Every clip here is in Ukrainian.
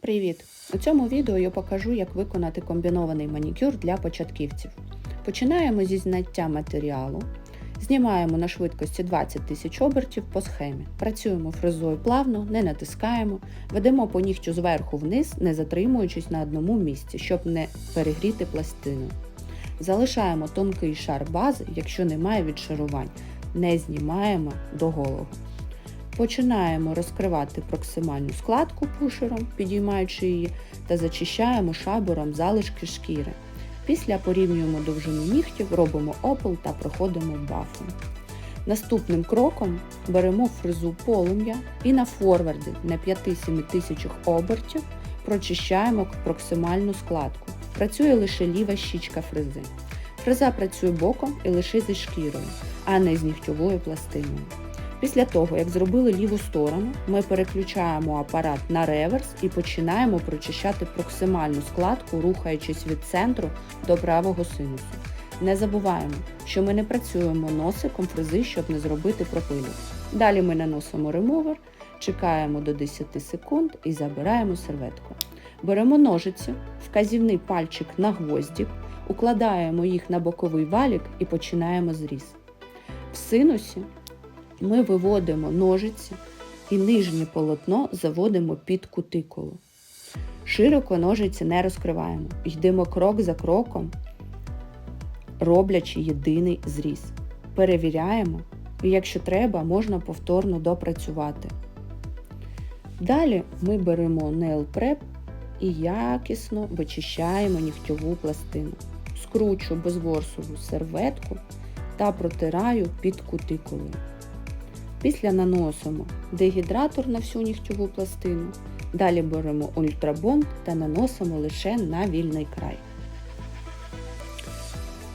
Привіт! У цьому відео я покажу, як виконати комбінований манікюр для початківців. Починаємо зі зняття матеріалу. Знімаємо на швидкості 20 тисяч обертів по схемі. Працюємо фрезою плавно, не натискаємо, ведемо по нігтю зверху вниз, не затримуючись на одному місці, щоб не перегріти пластину. Залишаємо тонкий шар бази, якщо немає відшарувань. Не знімаємо до голого. Починаємо розкривати проксимальну складку пушером, підіймаючи її, та зачищаємо шабером залишки шкіри. Після порівнюємо довжину нігтів, робимо опил та проходимо бафом. Наступним кроком беремо фрезу полум'я і на форварді на 5-7 тисячах обертів прочищаємо проксимальну складку. Працює лише ліва щічка фрези. Фреза працює боком і лише зі шкірою, а не з нігтьовою пластиною. Після того, як зробили ліву сторону, ми переключаємо апарат на реверс і починаємо прочищати проксимальну складку, рухаючись від центру до правого синусу. Не забуваємо, що ми не працюємо носиком фрези, щоб не зробити пропилів. Далі ми наносимо ремувер, чекаємо до 10 секунд і забираємо серветку. Беремо ножиці, вказівний пальчик на гвоздик, укладаємо їх на боковий валік і починаємо зріз. В синусі ми виводимо ножиці і нижнє полотно заводимо під кутикулу. Широко ножиці не розкриваємо, йдемо крок за кроком, роблячи єдиний зріз. Перевіряємо, і якщо треба, можна повторно допрацювати. Далі ми беремо Prep і якісно вичищаємо нігтьову пластину. Скручу безворсову серветку та протираю під кутикулою. Після наносимо дегідратор на всю нігтьову пластину. Далі беремо ультрабонд та наносимо лише на вільний край.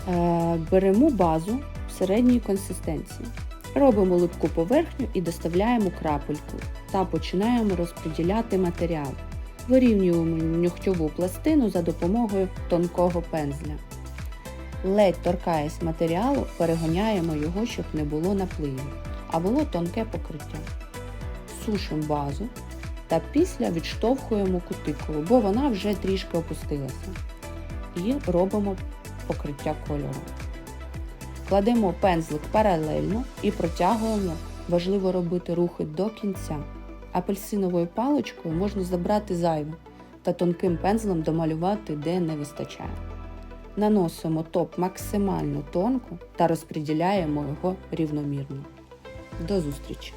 Е, Беремо базу середньої консистенції. Робимо липку поверхню і доставляємо крапельку та починаємо розподіляти матеріал. Вирівнюємо нігтьову пластину за допомогою тонкого пензля. Ледь торкаясь матеріалу, перегоняємо його, щоб не було напливу а було тонке покриття. Сушимо базу та після відштовхуємо кутикулу, бо вона вже трішки опустилася. І робимо покриття кольором. Кладемо пензлик паралельно і протягуємо, важливо робити рухи до кінця. Апельсиновою паличкою можна забрати зайве та тонким пензлем домалювати, де не вистачає. Наносимо топ максимально тонко та розподіляємо його рівномірно. До зустрічі!